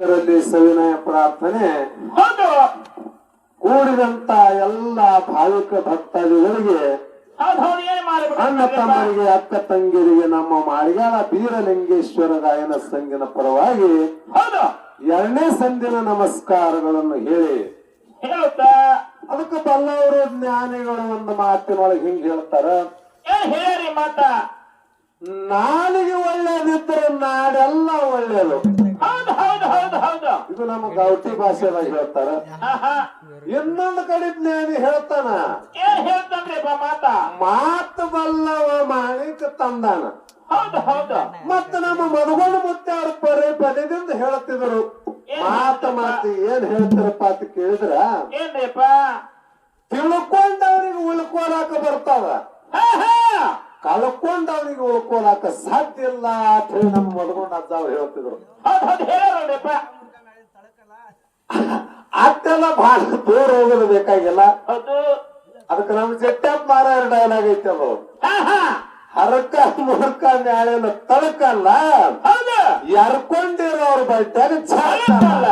ಇದರಲ್ಲಿ ಸವಿನಯ ಪ್ರಾರ್ಥನೆ. ಕೂಡಿದಂತ ಎಲ್ಲ ಭಾವಿಕ ಭಕ್ತಾದಿಗಳಿಗೆ ಅಣ್ಣ ತಮ್ಮನಿಗೆ ಅಕ್ಕ ತಂಗಿರಿಗೆ ನಮ್ಮ ಮಾಳಿಗಾಲ ಬೀರಲಿಂಗೇಶ್ವರ ಗಾಯನ ಸಂಘಿನ ಪರವಾಗಿ ಎರಡನೇ ಸಂದಿನ ನಮಸ್ಕಾರಗಳನ್ನು ಹೇಳಿ. ಅದಕ್ಕೆ ಬಲ್ಲವರು ಜ್ಞಾನಿಗಳು ಒಂದು ಮಾತಿನೊಳಗೆ ಹಿಂಗ್ ಹೇಳ್ತಾರ? ಏನ್ ಹೇಳಿ ಮಾತ. ನಾಲಿಗೆ ಒಳ್ಳೇದಿದ್ರೆ ನಾಡೆಲ್ಲ ಒಳ್ಳೇದು ಹೌದು ಹೌದು ಹೌದು. ಇದು ನಮ್ಮ ಗೌಟಿ ಭಾಷೆದಾಗ ಹೇಳ್ತಾರ. ಇನ್ನೊಂದು ಕಡೆ ಜ್ಞಾನಿ ಹೇಳ್ತಾನ. ಏನ್ ಮಾತ ಮಾತು? ಬಲ್ಲವ ಮಾಣಿಕ ತಂದಾನ. ಹೌದು ಹೌದು. ಮತ್ತ ನಮ್ಮ ಮನಗೊಂಡು ಮುತ್ತಾರ ಪರೇ ಪರಿ ಪದದಿಂದ ಹೇಳ್ತಿದ್ರು ಮಾತ ಮಾತು ಏನ್ ಹೇಳ್ತಾರಪ್ಪ ಅಂತ ಕೇಳಿದ್ರ? ಏನ್ರಿಪ್ಪ? ತಿಳ್ಕೊಂಡವ್ರಿಗೆ ಉಳ್ಕೊಳಕ ಬರ್ತಾವ. ಹಾ ಕಳ್ಕೊಂಡವ್ರಿಗೆ ಉಳ್ಕೊಳಕ ಸಾಧ್ಯ ಇಲ್ಲ ಅಂತ ಹೇಳಿ ನಮ್ಮ ಅಜ್ಜ ಅವ್ರು ಹೇಳ್ತಿದ್ರು. ಅಷ್ಟೆಲ್ಲ ಬಹಳ ದೂರ ಹೋಗೋದು ಬೇಕಾಗಿಲ್ಲ. ಅದು ಅದಕ್ಕೆ ನಮ್ಮ ಜಟ್ಟಪ್ಪ ಮಾರಾಯಣ ಡೈಲಾಗ್ ಐತೆ ಅದು ಹರಕ ಮುರ್ಕ ನ್ಯಾಯನ ತಳಕಲ್ಲ? ಎರ್ಕೊಂಡಿರೋರ್ ಬಡ್ಡ್ಯಾಗ ಚಾಡ್ತಾರಲ್ಲ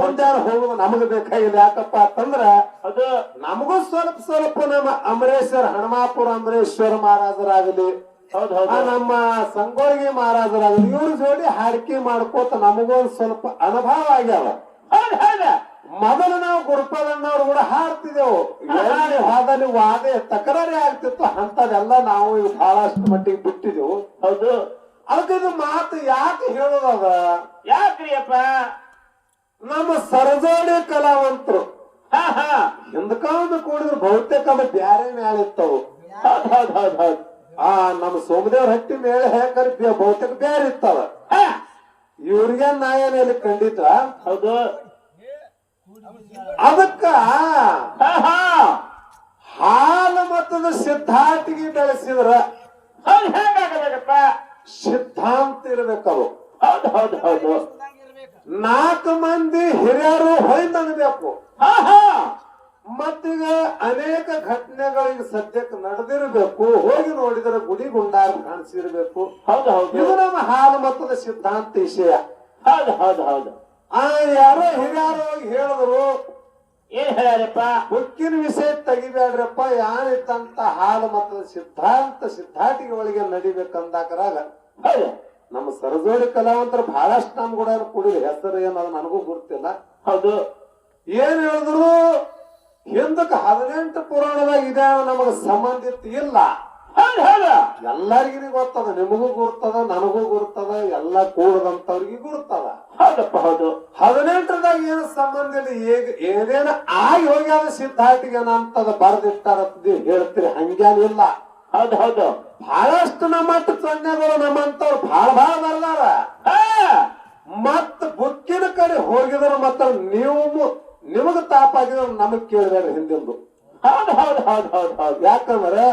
ಮುಂದೆ ಹೋಗುದು ನಮಗ ಬೇಕಾಗಿಲ್ಲ. ಯಾಕಪ್ಪ ಅಂತಂದ್ರ ಅದು ನಮಗೂ ಸ್ವಲ್ಪ ಸ್ವಲ್ಪ ನಮ್ಮ ಅಮರೇಶ್ವರ ಹನುಮಾಪುರ ಅಮರೇಶ್ವರ ಮಹಾರಾಜರಾಗಲಿ ನಮ್ಮ ಸಂಗೋಳಿಗೆ ಮಹಾರಾಜರಾಗಲಿ ಇವ್ರ ಜೋಡಿ ಹಾಡಿಕೆ ಮಾಡ್ಕೋತ ನಮಗೂ ಸ್ವಲ್ಪ ಅನುಭವ ಆಗ್ಯಾವ. ಮೊದಲು ನಾವು ಗುರುಪಾದಣ್ಣವ್ರು ಕೂಡ ಹಾಡ್ತಿದ್ದೆವು. ಎಲ್ಲಿ ಹೋದಲ್ಲಿ ವಾದೆ ತಕರಾರಿ ಆಗ್ತಿತ್ತು ಅಂತದೆಲ್ಲ ನಾವು ಇವು ಬಹಳಷ್ಟು ಮಟ್ಟಿಗೆ ಬಿಟ್ಟಿದೆವು ಹೌದು. ಅದಕ್ಕೆ ಮಾತು ಯಾಕೆ ಹೇಳೋದದ ಯಾಕ್ರಿ ಅಪ್ಪ ನಮ್ಮ ಸರಜೋಡಿ ಕಲಾವಂತರು. ಹಾ ಹಾ. ಹಿಂದಕಾಂದು ಕೂಡಿದ್ರು ಬಹುತೇಕ ಅದು ಬ್ಯಾರೆ ಮೇಳಿತ್ತವು ಇತ್ತವು. ಆ ನಮ್ಮ ಸೋಮದೇವ್ರ ಹಟ್ಟಿ ಮೇಲೆ ಹೆಂಗಾರೆ ಬಹುತೇಕ ಬ್ಯಾರೆ ಇತ್ತವ. ಇವ್ರಿಗೆ ನಾಯನ ಖಂಡಿತ ಹೌದು. ಅದಕ್ಕ ಹಾ. ಹಾ ಹಾಲು ಮತದ ಸಿದ್ಧಾಂತಿಗೆ ಬೆಳೆಸಿದ್ರ ಹೆಂಗಾಗಬೇಕಪ್ಪ? ಸಿದ್ಧಾಂತ ಇರ್ಬೇಕವು ಹೌದು ಹೌದು ಹೌದು. ನಾಲ್ಕು ಮಂದಿ ಹಿರಿಯರು ಹೊಯ್ದನ್ಬೇಕು ಹಾ ಹಾ. ಮತ್ತೀಗ ಅನೇಕ ಘಟನೆಗಳಿಗೆ ಸದ್ಯಕ್ಕೆ ನಡೆದಿರಬೇಕು. ಹೋಗಿ ನೋಡಿದ್ರೆ ಗುಡಿ ಗುಂಡಾರ ಕಾಣಿಸಿರ್ಬೇಕು. ಹೌದು ಹೌದು. ಇದು ನಮ್ಮ ಹಾಲು ಮತದ ಸಿದ್ಧಾಂತ ವಿಷಯ. ಹೌದು ಹೌದು ಹೌದು. ಯಾರೋ ಹಿರಿಯಾರು ಹೇಳಿದ್ರು. ಏನ್ ಹೇಳ್ಯಾರಪ್ಪ? ಉಕ್ಕಿನ ವಿಷಯ ತೆಗಿಬೇಡ್ರಪ್ಪ ಯಾನಿತ್ತಂತ ಹಾಲು ಮತದ ಸಿದ್ಧಾಂತ ಸಿದ್ಧಾಂತಿಗೆ ಒಳಗೆ ನಡಿಬೇಕಂದಾಕರಾಗ ನಮ್ಮ ಸರಜೋಡಿ ಕಲಾವಂತರು ಬಹಳಷ್ಟು ನಮ್ ಕೂಡ ಕುಡಿದ ಹೆಸರು ಏನದು ನನಗೂ ಗೊತ್ತಿಲ್ಲ. ಹೌದು. ಏನ್ ಹೇಳಿದ್ರು? ಹಿಂದಕ್ಕೆ ಹದಿನೆಂಟು ಪುರಾಣದಾಗ ಇದೆ ನಮಗ ಸಂಬಂಧಿತ ಇಲ್ಲ. ಎಲ್ಲರಿಗೂ ಗೊತ್ತದ ನಿಮಗೂ ಗುರ್ತದ ನನಗೂ ಗುರ್ತದ ಎಲ್ಲ ಕೂಡದಂತವ್ರಿಗೆ ಗುರ್ತದ ಹೌದಪ್ಪ ಹೌದು. ಹದಿನೆಂಟರದಾಗ ಏನು ಸಂಬಂಧ ಇಲ್ಲ ಈಗ ಏನೇನ ಆಗಿ ಹೋಗ್ಯಾದ ಸಿದ್ಧಾರ್ಥಿಗೆ ಅಂತದ ಬರ್ದಿಟ್ಟಾರ ಹೇಳ್ತೀರಿ ಹಂಗೇನಿಲ್ಲ ಹೌದು ಹೌದು. ಬಹಳಷ್ಟು ನಮ್ಮಂತ ಸೊನ್ನೆಗಳು ನಮ್ಮಂತವ್ರು ಬಹಳ ಬಹಳ ಬರ್ದಾರ. ಹಾ. ಮತ್ ಬುಕ್ಕಿನ ಕಡೆ ಹೋಗಿದ್ರು ಮತ್ತ ನೀವು ನಿಮಗ ತಾಪಾಗಿದ್ರು ನಮಗ್ ಕೇಳಿದಾರೆ ಹಿಂದಿಂದು. ಹೌದು ಹೌದು ಹೌದು ಹೌದು ಹೌದು. ಯಾಕಂದ್ರೆ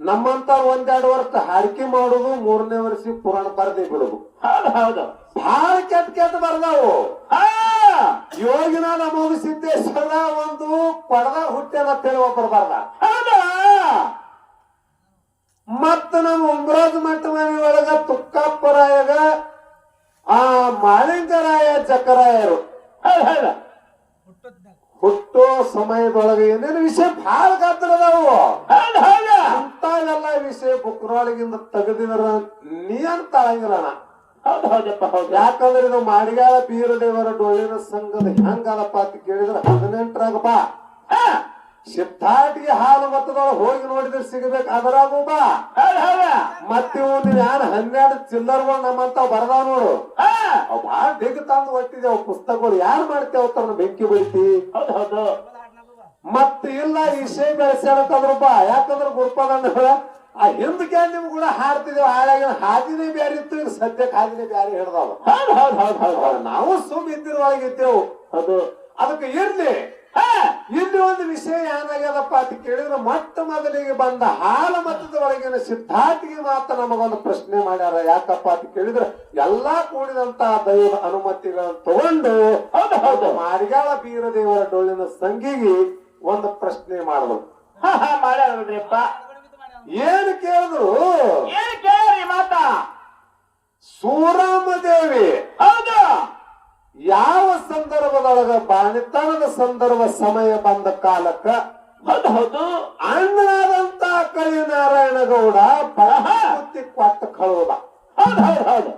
ನಮ್ಮಂತವ್ರು ಒಂದೆರಡು ವರ್ಷ ಹಾಡಿಕೆ ಮಾಡುದು ಮೂರನೇ ವರ್ಷ ಪುರಾಣ ಬರದೆ ಬಿಡುದು. ಹೌದು ಹೌದು. ಬಹಳ ಕೆಟ್ಟ ಕೆಟ್ಟ ಬರ್ದಾವು. ಯೋಗಿನ ನಮಗ ಸಿದ್ದೇಶ್ವರ ಒಂದು ಕೊಡದ ಹುಟ್ಟ್ಯಾನ ಅಂತೇಳಿ ಒಬ್ಬರು ಬರ್ದ. ಮತ್ತ ನಮ್ಮ ಉಂಗ್ರಾಜ್ ಮಠ ಮನೆ ಒಳಗ ತುಕ್ಕಪ್ಪರಾಯಗ ಆ ಮಾಲಿಂಗರಾಯ ಚಕ್ರಾಯರು ಹುಟ್ಟೋ ಸಮಯದೊಳಗೆ ಏನೇನು ವಿಷಯ ಬಹಳ ಗದ್ದಲದಾವು ಅಂತಾವೆಲ್ಲ ವಿಷಯ ಬುಕ್ರೊಳಗಿಂದ ತೆಗೆದಿದ್ರ ನೀ ಅಂತ ತಾಳಂಗಿಲ್ಲಣ ಹೌದು ಹೌದಪ್ಪ ಹೌದು. ಯಾಕಂದ್ರೆ ಇದು ಮಾಡಿಗಾಳ ಬೀರದೇವರ ಡೊಳ್ಳಿನ ಸಂಘದ ಹೆಂಗದಪ್ಪ ಅಂತ ಕೇಳಿದ್ರೆ ಹದಿನೆಂಟರಾಗ ಬಾ. ಸಿದ್ಧಾಟಿಗೆ ಹಾಲು ಮತದೊಳಗೆ ಹೋಗಿ ನೋಡಿದ್ರೆ ಸಿಗಬೇಕು ಅದರಾಗೂ ಬಾ. ಮತ್ತಿವು ನೀವ್ ಯಾರು ಹನ್ನೆರಡು ಚಿಲ್ಲರ್ಗಳು ನಮ್ಮಂತ ಬರದ ನೋಡು. ಆ ಅವ್ ಬಾಳ ದಿಗ್ ತಂದು ಒಟ್ಟಿದೆ ಅವ್ ಪುಸ್ತಕಗಳು ಯಾರು ಮಾಡ್ತೇವ ತನ್ನ ಬೆಂಕಿ ಬೈತಿ ಹೌದು ಹೌದು. ಮತ್ತ ಇಲ್ಲ ಈ ಬಾ. ಯಾಕಂದ್ರ ಗುರುಪಾದಂಡ ಆ ಹಿಂದಕ್ಕೆ ನಿಮ್ ಕೂಡ ಹಾಡ್ತಿದೇವ್ ಹಾಳಾಗ ಹಾದಿನೇ ಬ್ಯಾರೆ ಇತ್ತು ಈಗ ಸದ್ಯಕ್ಕೆ ಹಾದಿನೇ ಬ್ಯಾರೆ ಹಿಡ್ದಾವ ಹೌದ್ ಹೌದು ಹೌದು ಹೌದು ಹೌದು. ನಾವು ಸುಮ್ ಇದ್ದಿರೊಳಗೆ ಅದು ಅದಕ್ಕೆ ಇರ್ಲಿ. ಹಾ. ಇಲ್ಲಿ ಒಂದು ವಿಷಯ ಏನಾಗ್ಯದಪ್ಪ ಅಂತ ಕೇಳಿದ್ರೆ ಮೊಟ್ಟ ಮೊದಲಿಗೆ ಬಂದ ಹಾಲ ಮತದ ಒಳಗಿನ ಸಿದ್ಧಾಂತಿಗೆ ಮಾತ್ರ ನಮಗೊಂದು ಪ್ರಶ್ನೆ ಮಾಡ್ಯಾರ. ಯಾಕಪ್ಪ ಅಂತ ಕೇಳಿದ್ರೆ ಎಲ್ಲಾ ಕೂಡಿದಂತ ದೈವ ಅನುಮತಿಗಳನ್ನು ತಗೊಂಡು ಹೌದು ಹೌದು. ಮಾರಿಗಾಳ ಬೀರದೇವರ ಡೊಳ್ಳಿನ ಸಂಗಿಗೆ ಒಂದು ಪ್ರಶ್ನೆ ಮಾಡಿದ್ರು ಹಾ ಹಾ ಮಾಡ್ಯಾರ ಏನು ಕೇಳಿದ್ರು? ಏನ್ ಕೇಳಿ ಮಾತಾ? ಸೂರಮ್ಮ ದೇವಿ. ಹೌದು. ಯಾವ ಸಂದರ್ಭದೊಳಗ ಬಾಣಿತನದ ಸಂದರ್ಭ ಸಮಯ ಬಂದ ಕಾಲಕ್ಕ? ಹೌದು ಹೌದು. ಅಣ್ಣನಾದಂತ ಕಳಿ ನಾರಾಯಣ ಗೌಡ ಬುತ್ತಿ ಕೊಟ್ಟ ಕಳುವುದ ಹೌದು ಹೌದು ಹೌದು.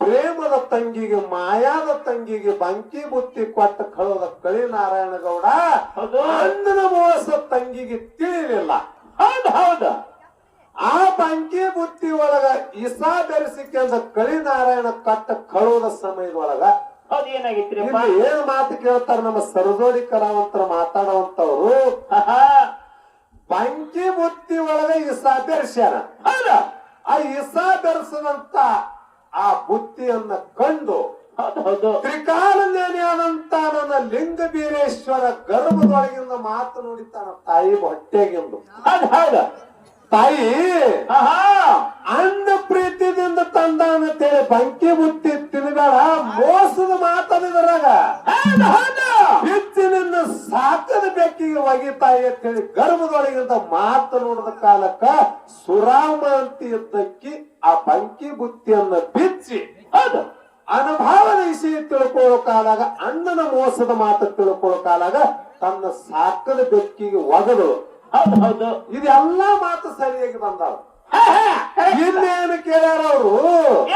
ಪ್ರೇಮದ ತಂಗಿಗೆ ಮಾಯಾದ ತಂಗಿಗೆ ಬಂಕಿ ಬುತ್ತಿ ಕೊಟ್ಟ ಕಳೋದ ಕಳಿ ನಾರಾಯಣ ಗೌಡ ಅಂದನ ಮೋಸ ತಂಗಿಗೆ ತಿಳಿಲಿಲ್ಲ. ಹೌದು ಹೌದು. ಆ ಬಂಕಿ ಬುತ್ತಿ ಒಳಗ ಇಸಾ ಬೆರೆಸಿಕೆಂದ ಕಳಿ ನಾರಾಯಣ ಕಟ್ಟ ಕಳೋದ ಸಮಯದೊಳಗ ಏನ್ ಮಾತು ಕೇಳ್ತಾರ ನಮ್ಮ ಸರದೋಡಿ ಕಲಾವಂತರ ಮಾತಾಡುವಂತವ್ರು ಬಂಕಿ ಬುತ್ತಿ ಒಳಗ ಇಸಾ ಬೆರೆಸ್ಯಾರ ಹೌದು. ಆ ಇಸಾ ಬೆರೆಸದಂತ ಆ ಬುತ್ತಿಯನ್ನ ಕಂಡು ತ್ರಿಕಾಲನೇನೆಯಾದಂತ ನನ್ನ ಲಿಂಗ ಬೀರೇಶ್ವರ ಗರ್ಭದೊಳಗಿಂದ ಮಾತು ನುಡಿತಾನ ತಾಯಿ ಹೊಟ್ಟೆಗೆಂದು. ಅದ ಹೌದು. ತಾಯಿ ಅಂದ ಅನ್ನ ತಂದಾನ ಅಂತೇಳಿ ಬಂಕಿ ಬುತ್ತಿ ತಿನ್ಬೇಡ ಮೋಸದ ಮಾತನಿದ್ರಾಗ ಹೌದು. ಬಿತ್ತಿನಿಂದ ಸಾಕದ ಬೆಕ್ಕಿಗೆ ಒಗಿತಾಯಿ ಅಂತೇಳಿ ಗರ್ಭದೊಳಗಿಂದ ಮಾತು ನೋಡಿದ ಕಾಲಕ್ಕ ಸುರಾಮ ಅಂತ ಇದ್ದಕ್ಕಿ ಆ ಬಂಕಿ ಬುತ್ತಿಯನ್ನ ಬಿಚ್ಚಿ ಅದು ಅನುಭವದ ವಿಷಯ ತಿಳ್ಕೊಳ್ಳೋ ಕಾಲಾಗ ಅಣ್ಣನ ಮೋಸದ ಮಾತು ತಿಳ್ಕೊಳ್ಳೋ ಕಾಲಾಗ ತನ್ನ ಸಾಕದ ಬೆಕ್ಕಿಗೆ ಒಗದು ಹೌದು ಹೌದು. ಇದೆಲ್ಲ ಮಾತು ಸರಿಯಾಗಿ ಬಂದಾವ. ಇನ್ನೇನು ಕೇಳ್ಯಾರ ಅವರು?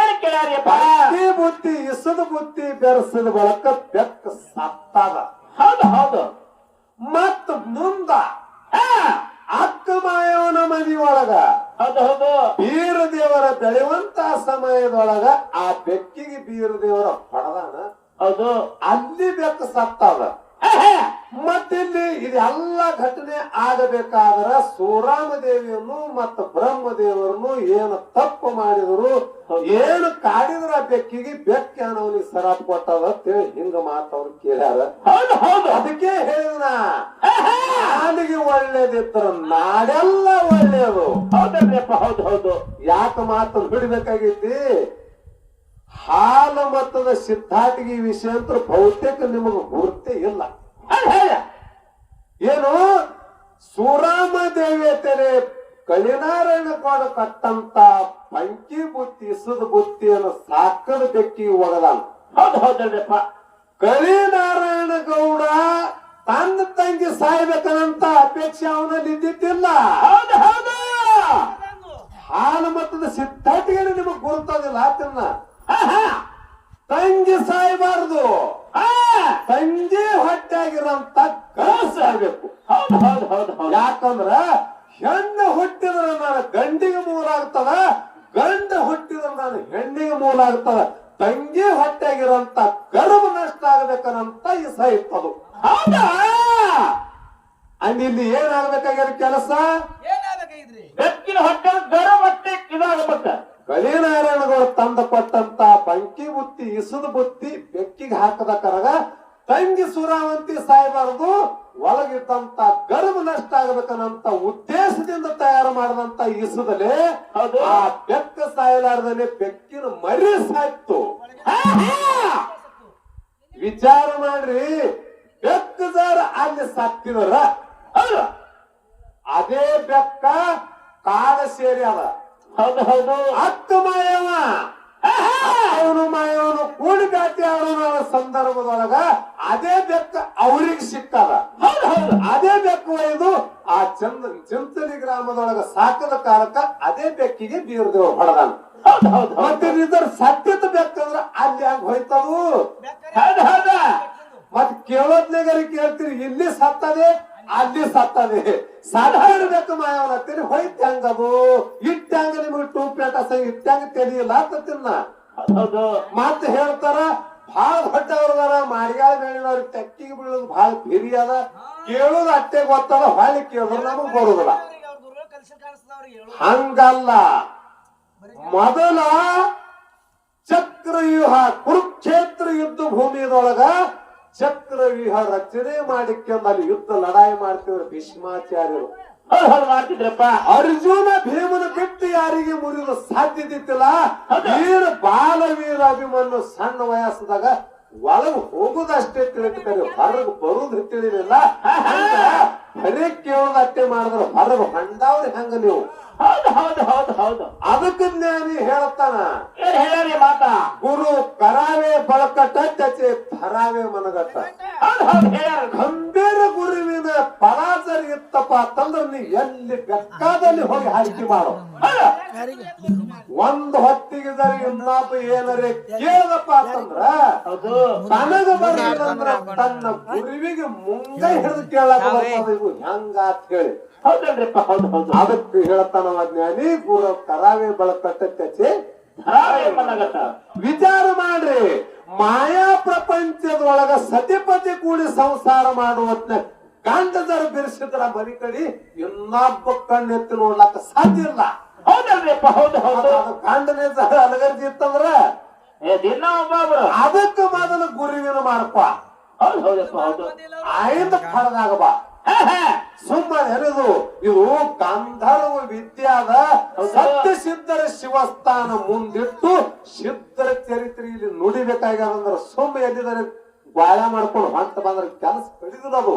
ಏನ್ ಕೇಳ್ಯಾರಿಯಪ್ಪ? ಬುತ್ತಿ ಬುತ್ತಿ ಇಸದ ಬುತ್ತಿ ಬೆರೆಸಿದ ಬಳಕ ಬೆಕ್ಕ ಸತ್ತಾದ. ಹೌದು ಹೌದು. ಮತ್ತ ಮುಂದ ಹಾ, ಅಕ್ಕ ಮಾಯವನ ಮನಿ ಒಳಗ ಹೌದು ಹೌದು. ಬೀರ ದೇವರ ಬೆಳೆಯುವಂತ ಸಮಯದೊಳಗ ಆ ಬೆಕ್ಕಿಗೆ ಬೀರ ದೇವರ ಹೊಡೆದಾನ. ಹೌದು. ಅಲ್ಲಿ ಬೆಕ್ಕ ಸತ್ತಾದ. ಮತ್ತಿಲ್ಲಿ ಇದೆಲ್ಲ ಘಟನೆ ಆಗಬೇಕಾದ್ರ ಸೂರಾಮ ದೇವಿಯನ್ನು ಮತ್ತು ಬ್ರಹ್ಮದೇವರನ್ನು ಏನು ತಪ್ಪು ಮಾಡಿದ್ರು ಏನು ಕಾಡಿದ್ರ ಬೆಕ್ಕಿಗೆ ಬೆಕ್ಕಿ ಅನ್ನೋನಿಗೆ ಸರಾಪ್ ಕೊಟ್ಟದ ಅಂತೇಳಿ ಹಿಂಗ ಮಾತವ್ರು ಕೇಳ್ಯಾರ. ಹೌದು ಹೌದು. ಅದಕ್ಕೆ ಹೇಳಿದ ನಾಡಿಗೆ ಒಳ್ಳೇದಿದ್ರ ನಾಡೆಲ್ಲ ಒಳ್ಳೆಯದು. ಹೌದಪ್ಪ ಹೌದು ಹೌದು. ಯಾಕ ಮಾತು ನುಡಿಬೇಕಾಗೈತಿ ಸಿದ್ಧಾಟಿಗೆ ಈ ವಿಷಯ ಅಂತ ಬಹುತೇಕ ನಿಮಗೆ ಗುರುತೇ ಇಲ್ಲ. ಏನು? ಸುರಾಮ ದೇವತೆರೆ ಕಳಿನಾರಾಯಣ ಕೋಣ ಕಟ್ಟಂತ ಪಂಕಿ ಬುತ್ತಿ ಇಸದ ಬುತ್ತಿಯನ್ನು ಸಾಕದ ಬೆಕ್ಕಿ ಒಗದಾನ. ಹೌದು ಹೌದಪ್ಪ ಕಳಿನಾರಾಯಣ ಗೌಡ ತನ್ನ ತಂಗಿ ಸಾಯ್ಬೇಕನ್ನಂತ ಅಪೇಕ್ಷೆ ಅವನಲ್ಲಿ ಇದ್ದಿದ್ದಿಲ್ಲ. ಹೌದು ಹೌದು. ಹಾಲು ಮತ್ತದ ಸಿದ್ಧಾಟಿಗೆ ನಿಮಗೆ ಗುರುತಾಗಿಲ್ಲ ಆತನ್ನ ತಂಗಿ ಸಾಯಬಾರದು. ಸಂಜೆ ತಂಗಿ ಹೊಟ್ಟೆಯಾಗಿರಂತ ಗಂಡ ಆಗಬೇಕು. ಹೌದು ಹೌದು ಹೌದು ಹೌದು. ಯಾಕಂದ್ರ ಹೆಣ್ಣು ಹುಟ್ಟಿದ್ರ ನಾನು ಗಂಡಿಗೆ ಮೂಲ ಆಗ್ತದ ಗಂಡ ಹುಟ್ಟಿದ್ರ ನಾನು ಹೆಣ್ಣಿಗೆ ಮೂಲ ಆಗ್ತದ. ತಂಗಿ ಹೊಟ್ಟೆಗಿರಂತ ಗರ್ಭ ನಷ್ಟ ಆಗ್ಬೇಕನ್ನಂತ ಈ ಇತ್ತದು ಹೌದಾ? ಅಂದ್ ಇಲ್ಲಿ ಏನಾಗ್ಬೇಕಾಗ್ಯಾರ ಕೆಲಸ ಬೆಕ್ಕಿನ ಹೊಟ್ಟೆ ಗರ್ಭ ಹೊಟ್ಟೆ ಇದಾಗಬೇಕ ಕಳಿನಾರಾಯಣಗಳು ತಂದು ಕೊಟ್ಟಂತ ಬಂಕಿ ಬುತ್ತಿ ಇಸದ ಬುತ್ತಿ ಬೆಕ್ಕಿಗೆ ಹಾಕದ ಕರಗ ತಂಗಿ ಸುರಾವಂತಿ ಸಾಯಬಾರದು ಒಳಗಿದ್ದಂತ ಗರ್ಭ ನಷ್ಟ ಆಗ್ಬೇಕನ್ನಂತ ಉದ್ದೇಶದಿಂದ ತಯಾರು ಮಾಡಿದಂತ ಇಸುದಲೆ. ಆ ಬೆಕ್ಕ ಸಾಯಲಾರ್ದನೆ ಬೆಕ್ಕಿನ ಮರಿ ಸಾಯ್ತು. ವಿಚಾರ ಮಾಡ್ರಿ ಬೆಕ್ಕದಾರ ಅಲ್ಲಿ ಸಾಕ್ತಿದ್ರ. ಅದೇ ಬೆಕ್ಕ ಕಾಡ ಸೇರಿ ಅದ. ಹೌದು ಹೌದು. ಅಕ್ಕ ಮಾಯವ. ಅವನು ಮಾಯವನು ಕೂಡಿ ಆಡೋಣ ಸಂದರ್ಭದೊಳಗ ಅದೇ ಬೆಕ್ಕ ಅವ್ರಿಗೆ ಸಿಕ್ಕದ. ಹೌದು ಹೌದು. ಅದೇ ಬೆಕ್ಕು ಒಯ್ದು ಆ ಚಂದ ಚಿಂತಲಿ ಗ್ರಾಮದೊಳಗ ಸಾಕದ ಕಾಲಕ್ಕ ಅದೇ ಬೆಕ್ಕಿಗೆ ಬೀರ್ದೇವ್ ಹೊಡೆದಾನ. ಮತ್ತೆ ಇದರ ಸತ್ಯದ ಬೆಕ್ಕಂದ್ರ ಅಲ್ಲಿ ಹಂಗ ಹೌದು ಮತ್ ಕೇಳೋದ್ನಾಗರಿ ಕೇಳ್ತೀರಿ ಇಲ್ಲಿ ಸತ್ತದೆ ಅಲ್ಲಿ ಸತ್ತದೆ ಸಾಧಾರಣ ಬೇಕು ಮಾಯವನ ಹತ್ತೀರಿ ಹೋಯ್ತು ಹೆಂಗದು. ಇಟ್ಟ ಹಂಗ ನಿಮಗೆ ಟೂ ಪ್ಲೇಟ್ ಅಸ ಇಟ್ಟ ತೆರೆಯಲ್ಲ ತಿಳಿಯಿಲ್ಲ ತಿನ್ನ. ಮತ್ತೆ ಹೇಳ್ತಾರ ಬಹಳ ದೊಡ್ಡವ್ರದಾರ ಮಾಡಿಗಾಳ ಮೇಲಿನವ್ರ ಟಕ್ಕಿಗೆ ಬೀಳೋದು ಬಹಳ ಬಿರಿ ಅದ. ಕೇಳೋದು ಅಟ್ಟೆ ಗೊತ್ತದ ಹೊಳ್ಳಿ ಕೇಳಿದ್ರು ನಮಗ್ ಬರುದಿಲ್ಲ. ಹಂಗಲ್ಲ. ಮೊದಲ ಚಕ್ರವ್ಯೂಹ ಕುರುಕ್ಷೇತ್ರ ಯುದ್ಧ ಭೂಮಿಯದೊಳಗ ಚಕ್ರವ್ಯೂಹ ರಚನೆ ಮಾಡಿಕೊಂಡು ಅಲ್ಲಿ ಯುದ್ಧ ಲಡಾಯಿ ಮಾಡ್ತಿದ್ರು ಭೀಷ್ಮಾಚಾರ್ಯರು. ಮಾಡ್ತಿದ್ರಪ್ಪ. ಅರ್ಜುನ ಭೀಮನ ಬಿಟ್ಟು ಯಾರಿಗೆ ಮುರಿದು ಸಾಧ್ಯದಿತ್ತಿಲ್ಲ ವೀರ ಬಾಲವೀರ ಅಭಿಮನ್ನು ಸಣ್ಣ ವಯಸ್ಸದಾಗ ಒಳಗ್ ಹೋಗುದಷ್ಟೇ ತಿಳಿತಾರೆ ಹೊರಗ್ ಬರುದು ತಿಳಿಲಿಲ್ಲ ಬರೀ ಕೇಳೋದಷ್ಟೇ ಮಾಡಿದ್ರು. ಹೊರಗ್ ಹೊಂಡವ್ರಿ ಹಂಗ ನೀವು? ಹೌದು ಹೌದು ಹೌದು ಹೌದು. ಅದಕ್ಕೆ ಜ್ಞಾನಿ ಹೇಳ್ತಾನ ಏನ್ ಹೇಳಿ ಮಾತಾ? ಗುರು ಕರಾವೇ ಬಳಕಟ್ಟ ಚಚೆ ಥರಾವೆ ಮನಗಟ್ಟ. ಹೌದು ಹೌದು ಹೇಳ್ಯಾರ. ಗಂಭೀರ ಗುರುವಿನ ಪರಾಸರಿ ಇತ್ತಪ್ಪ ಅಂತಂದ್ರ ನೀ ಎಲ್ಲಿ ಬೆಕ್ಕಾದಲ್ಲಿ ಹೋಗಿ ಹಾಕಿ ಮಾಡು. ಒಂದ್ ಹೊತ್ತಿಗೆ ಇನ್ನಾಪ ಏನರೇ ಕೇಳದಪ್ಪ ಅಂತಂದ್ರ ತನಗ ಬರ್ಲಿಲ್ಲಂದ್ರ ತನ್ನ ಗುರುವಿಗೆ ಮುಂಗೈ ಹಿಡಿದು ಕೇಳಕ್ ಬರ್ತದ ಇದು ಹೆಂಗ ಅಂತ ಹೇಳಿ. ಹೌದಲ್ರಿಪ್ಪ ಹೌದು ಹೌದು. ಅದಕ್ಕೆ ಹೇಳ್ತಾನವ ಜ್ಞಾನಿ ಬಳಕಟ್ಟ ಚಚೆ ಧಾರಾವಾಹಿ ವಿಚಾರ ಮಾಡ್ರಿ. ಮಾಯಾ ಪ್ರಪಂಚದೊಳಗ ಸತಿಪತಿ ಕೂಡಿ ಸಂಸಾರ ಮಾಡುವತ್ನ ಗಂಡದರ ಬಿರ್ಸಿದ್ರ ಬರಿಕಡಿ ಕಡಿ ಇನ್ನೊಬ್ಬ ಕಣ್ಣೆತ್ತಿ ನೋಡ್ಲಾಕ ಸಾಧ್ಯ ಇಲ್ಲ. ಹೌದಲ್ರಿಪ್ಪ ಹೌದು ಹೌದು. ಗಂಡನೇ ಅಲಗರ್ಜಿ ಇತ್ತಂದ್ರ? ಅದಕ್ಕೆ ಮೊದಲು ಗುರುವಿನ ಮಾಡ್ಪ ಹೌದು ಹೌದಪ್ಪ ಹೌದು. ಆಯ್ದ ಫಲದಾಗ ಬಾ. ಹಾ ಹೆರದು ಇದು ಗಂಧರ್ವ ವಿದ್ಯಾದ ಸತ್ಯ ಸಿದ್ಧರ ಶಿವಸ್ಥಾನ ಮುಂದಿಟ್ಟು ಸಿದ್ಧರ ಚರಿತ್ರೆ ಇಲ್ಲಿ ನುಡಿಬೇಕಾಗ್ಯಾರ ಸುಮ್ಮ ಎಲ್ಲಿದ್ದಾರೆ? ಗ್ವಾಳ ಮಾಡ್ಕೊಂಡು ಹೊಂಟ ಬಂದ್ರೆ ಕೆಲಸ ಹೌದು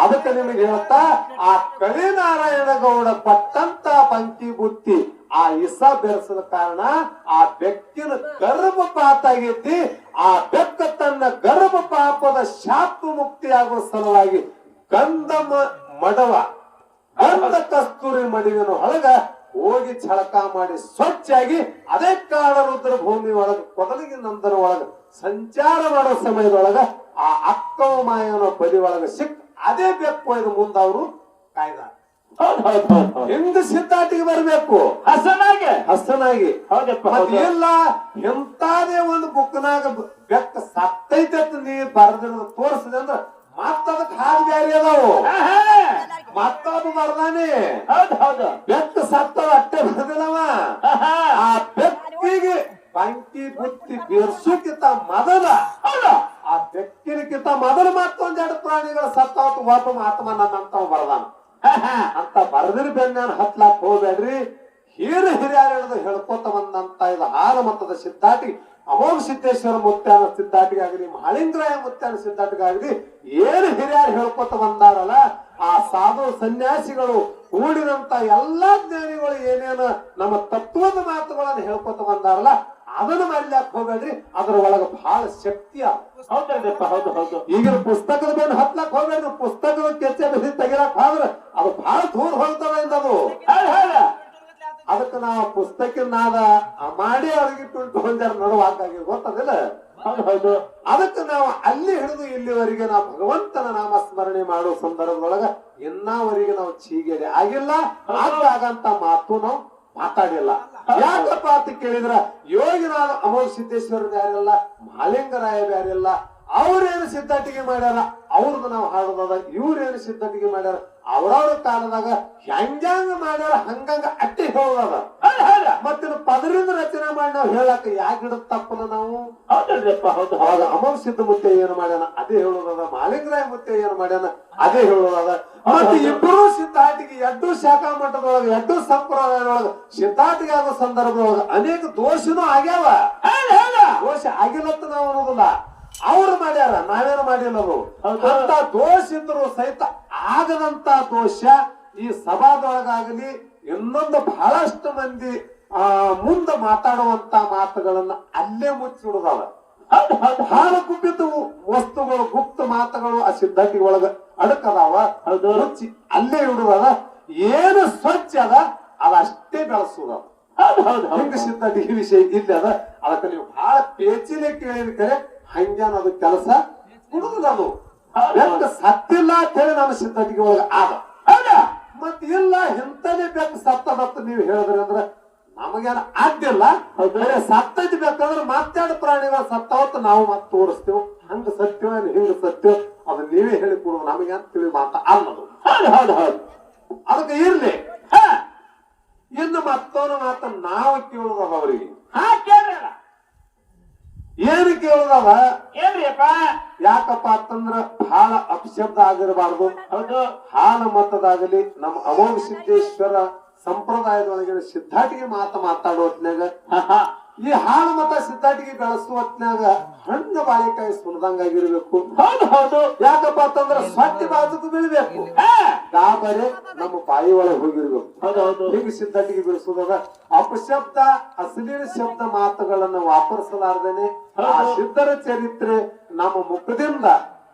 ಅದಕ್ಕೆ ನಿಮಗೆ ಹೇಳ್ತಾ ಆ ಕಳಿನಾರಾಯಣ ಗೌಡ ಪಟ್ಟಂತ ಪಂಕಿ ಬುತ್ತಿ ಆ ಇಸ ಬೆರೆಸದ ಕಾರಣ ಆ ಬೆಕ್ಕಿನ ಗರ್ಭಪಾತ ಆಗೈತಿ ಆ ಬೆಕ್ಕ ತನ್ನ ಗರ್ಭಪಾಪದ ಶಾಪ ಮುಕ್ತಿಯಾಗುವ ಸಲುವಾಗಿ ಗಂಧ ಮಡವ ಗಂಧ ಕಸ್ತೂರಿ ಮಡಿವಿನ ಒಳಗ ಹೋಗಿ ಛಳಕ ಮಾಡಿ ಸ್ವಚ್ಛಾಗಿ ಅದೇ ಕಾಳರುದ್ರ ಭೂಮಿ ಒಳಗ ಕೊದಲಿಗೆ ನಂದರ ಒಳಗ ಸಂಚಾರ ಮಾಡೋ ಸಮಯದೊಳಗ ಆ ಅಕ್ಕವ ಮಾಯನ ಬಲಿ ಒಳಗ ಸಿಕ್ ಅದೇ ಬೆಕ್ಕು ಇದು ಮುಂದ ಅವರು ಕಾಯ್ದ ಹೌದು ಸಿದ್ಧಾಟಿಗೆ ಬರಬೇಕು. ಹಸನಾಗೆ. ಹಸನಾಗಿ. ಇಲ್ಲ ಎಂತಾದೇ ಒಂದು ಬುಕ್ನಾಗ ಬೆಕ್ಕ ಸತ್ತೈತೆ ಅಂತ ನೀ ತೋರಿಸಿದೆ ಅಂದ್ರ ಮತ್ತದಕ್ ಹಾಗೆ ಬ್ಯಾರಿ ಅದಾವು. ಮತ್ತದು ಬರ್ದಾನೆ. ಹೌದು ಹೌದು. ಬೆಕ್ಕ ಸತ್ತವ ಅಟ್ಟೆ ಬರ್ದಿಲ್ಲವ. ಆ ಬೆತ್ತಿಗೆ ಬಂಕಿ ಬುತ್ತಿ ಬಿರ್ಸುಕ್ಕಿಂತ ಮೊದಲ ಹೌದು. ಆ ಬೆಕ್ಕಿನಕ್ಕಿಂತ ಮೊದಲು ಮತ್ತೊಂದೆರಡು ಪ್ರಾಣಿಗಳ ಸತ್ತಾವತ್ತು ಒಬ್ಬ ಆತ್ಮ ನನ್ನಂತವ ಬರ್ದಾನ. ಅಂತ ಬರ್ದಿರ ಬೆನ್ನ ಹತ್ಲಾಕ್ ಹೋಗ್ಬೇಡ್ರಿ. ಹೀರ ಹಿರಿಯರು ಹೇಳ್ಕೋತ ಹೇಳ್ಕೊತ ಬಂದಂತ ಇದು ಹಾಲ ಮತದ ಸಿದ್ಧಾಟಿ. ಅಮೋಘ ಸಿದ್ದೇಶ್ವರ ಮುತ್ಯಾನ ಸಿದ್ಧಾಟಿಗಾಗಲಿ ಮಹಳಿಂಗರಾಯ ಮುತ್ಯಾನ ಸಿದ್ಧಾಟಿಗಾಗಲಿ ಏನು ಹಿರಿಯರು ಹೇಳ್ಕೊತ ಬಂದಾರಲ್ಲ ಆ ಸಾಧು ಸನ್ಯಾಸಿಗಳು ಕೂಡಿದಂತ ಎಲ್ಲಾ ಜ್ಞಾನಿಗಳು ಏನೇನು ನಮ್ಮ ತತ್ವದ ಮಾತುಗಳನ್ನು ಹೇಳ್ಕೊತ ಬಂದಾರಲ್ಲ ಅದನ್ನ ಮಾಡ್ಲಾಕ್ ಹೋಗ್ಬೇಡ್ರಿ. ಅದ್ರ ಒಳಗ ಬಹಳ ಶಕ್ತಿಯ ಹೌದು ಹೌದು. ಈಗಿನ ಪುಸ್ತಕದ ಮೇಲೆ ಹತ್ಲಕ್ ಹೋಗ್ಬೇಡ್ರಿ. ಪುಸ್ತಕದ ಕೆಚ್ಚೆ ಬಿಸಿ ತೆಗಿಲಕ್ ಹೋದ್ರ ಅದು ಬಹಳ ದೂರ ಹೋಗ್ತದ ಹೌದು ಅದಕ್ಕೆ ನಾವು ಪುಸ್ತಕ ನಾದ ಮಾಡಿ ಅವ್ರಿಗೆ ತುಂಟು ಹೊಂದ್ಯಾರ ನಡುವಾಗಾಗಿ ಗೊತ್ತದಿಲ್ಲ? ಹೌದು ಅದಕ್ಕೆ ನಾವು ಅಲ್ಲಿ ಹಿಡಿದು ಇಲ್ಲಿವರೆಗೆ ನಾವು ಭಗವಂತನ ನಾಮ ಸ್ಮರಣೆ ಮಾಡೋ ಸಂದರ್ಭದೊಳಗ ಇನ್ನವರೆಗೆ ನಾವು ಚೀಗೇರಿ ಆಗಿಲ್ಲ. ಆಗಂತ ಮಾತು ನಾವು ಮಾತಾಡಿಲ್ಲ. ಯಾಕಪ್ಪ ಅಂತ ಕೇಳಿದ್ರ, ಯೋಗಿನಾದ ಅಮೋಲ್ ಸಿದ್ದೇಶ್ವರ ಯಾರಿಲ್ಲ ಮಾಲಿಂಗರಾಯ ಯಾರಿಲ್ಲ, ಅವ್ರೇನು ಸಿದ್ಧಾಟಿಗೆ ಮಾಡ್ಯಾರ? ಅವ್ರದ್ದು ನಾವು ಹಾಡೋದದ ಇವ್ರೇನು ಸಿದ್ಧತೆಗೆ ಮಾಡ್ಯಾರ? ಅವ್ರವ್ರ ಕಾಲದಾಗ ಹೆಂಗ್ಯಾಂಗ ಮಾಡ್ಯಾರ? ಹಂಗಂಗ ಅಟ್ಟಿ ಹೇಳೋದ ಮತ್ತೆ ಪದರಿಂದ ರಚನೆ ಮಾಡಿ ನಾವು ಹೇಳಕ್ ಯಾಕೆ ಹಿಡಿದ ತಪ್ಪನ ನಾವು? ಹೌದು ಅವಾಗ ಅಮೋಘ ಸಿದ್ಧ ಮುತ್ತೆ ಏನು ಮಾಡ್ಯಾನ? ಅದೇ ಹೇಳೋದದ. ಮಾಲಿಂಗರಾಯ ಮುತ್ತೆ ಏನು ಮಾಡ್ಯಾನ? ಅದೇ ಹೇಳೋದದ. ಮತ್ತೆ ಇಬ್ಬರು ಸಿದ್ಧಾಟಿಗೆ ಎಡ್ಡು ಶಾಖಾ ಮಠದೊಳಗ ಎಡ್ಡು ಸಂಪ್ರದಾಯದೊಳಗ ಸಿದ್ಧಾಟಿಗೆ ಆದ ಸಂದರ್ಭದೊಳಗ ಅನೇಕ ದೋಷನೂ ಆಗ್ಯಾವ. ದೋಷ ಆಗಿಲ್ಲತ್ತ ನಾವು ಅನ್ನೋದಿಲ್ಲ. ಅವ್ರು ಮಾಡ್ಯಾರ ನಾವೇನು ಮಾಡಿಲ್ಲ ಅವರು. ಅಂತ ದೋಷ ಇದ್ರು ಸಹಿತ ಆಗದಂತ ದೋಷ ಈ ಸಭಾದೊಳಗಾಗಲಿ ಇನ್ನೊಂದು ಬಹಳಷ್ಟು ಮಂದಿ ಆ ಮುಂದೆ ಮಾತಾಡುವಂತ ಮಾತುಗಳನ್ನ ಅಲ್ಲೇ ಮುಚ್ಚಿಡುದವ ಬಹಳ ಕುಬ್ಬಿದ್ದು ವಸ್ತುಗಳು ಗುಪ್ತ ಮಾತುಗಳು ಆ ಸಿದ್ಧತೆ ಒಳಗ ಅಡಕದಾವ ರುಚಿ ಅಲ್ಲೇ ಇಡುದದ. ಏನು ಸ್ವಚ್ಛ ಅದ ಅದಷ್ಟೇ ಹೌದು ಹಿಂಗ ಸಿದ್ಧಟಿ ಈ ವಿಷಯ ಇಲ್ಲ ಅದ ಅದಕ್ಕೆ ನೀವು ಬಹಳ ಪೇಚಿಲೆ ಕೇಳಿದ ಕರೆ. ಹಂಗ್ಯಾನ ಅದು ಕೆಲಸ ಹೌದು. ಬೆಕ್ಕ ಸತ್ತಿಲ್ಲ ಅಂತ ಹೇಳಿ ನಮ್ಮ ಸಿದ್ಧತೆಗೆ ಒಳಗ ಆದ. ಮತ್ ಇಲ್ಲ ಹಿಂತದೆ ಬೆಕ್ಕ ಸತ್ತದತ್ತ ನೀವು ಹೇಳಿದ್ರೆ ಅಂದ್ರೆ ನಮಗೇನ ಆದ್ಯಲ್ಲ ಸತ್ತೈತಿ ಬೇಕಂದ್ರೆ ಮತ್ತೆರಡು ಪ್ರಾಣಿಗಳ ಸತ್ತವತ್ತು ನಾವು ಮತ್ತೆ ತೋರಿಸ್ತೇವೆ ಹಂಗ ಸತ್ಯ ಹಿಂಗ ಸತ್ಯ ಅದು ನೀವೇ ಹೇಳಿ ಕೊಡುದು ನಮಗೇನ್ ತಿಳಿ ಮಾತ ಅಲ್ಲದು. ಅದಕ್ಕೆ ಇರ್ಲಿ. ಹಾ. ಇನ್ನು ಮತ್ತೊಂದು ಮಾತ ನಾವು ಕೇಳುವ ಅವರಿಗೆ. ಏನ್ರಿಯಪ್ಪ? ಯಾಕಪ್ಪ ಅಂತಂದ್ರ ಹಾಲ ಅಪಶಬ್ದ ಆಗಿರಬಾರ್ದು ಹೌದು. ಹಾಲ ಮತದಾಗಲಿ ನಮ್ಮ ಅಮೋಘ ಸಿದ್ದೇಶ್ವರ ಸಂಪ್ರದಾಯದೊಳಗಿನ ಸಿದ್ಧಾಟಿಗೆ ಮಾತ ಮಾತಾಡೋ ಹೊತ್ನ್ಯಾಗ. ಹಾ ಹಾ. ಈ ಹಾಲು ಮತ ಸಿದ್ಧಾಟಿಗೆ ಬೆಳೆಸುವ ಹೊತ್ತಿನಾಗ ಹಣ್ಣ ಬಾಳೆಕಾಯಿ ಸುರಿದಂಗಾಗಿರ್ಬೇಕು ಹೌದು ಹೌದು. ಯಾಕಪ್ಪ ಅಂತಂದ್ರ ಸ್ವಚ್ಛ ಬಾಜುಕು ಬೀಳ್ಬೇಕು. ಗಾಬರೆ ನಮ್ಮ ಬಾಯಿ ಒಳಗೆ ಹೋಗಿರ್ಬೇಕು. ಹೌದು ಹೌದು. ಹಿಂಗ ಸಿದ್ಧಾಟಿಗೆ ಬೆಳೆಸೋದ ಅಪಶಬ್ದ ಅಶ್ಲೀಲ ಶಬ್ದ ಮಾತುಗಳನ್ನ ವಾಪರಿಸಲಾರ್ದೇನೆ. ಆ ಸಿದ್ಧರ ಚರಿತ್ರೆ ನಮ್ಮ ಮುಖದಿಂದ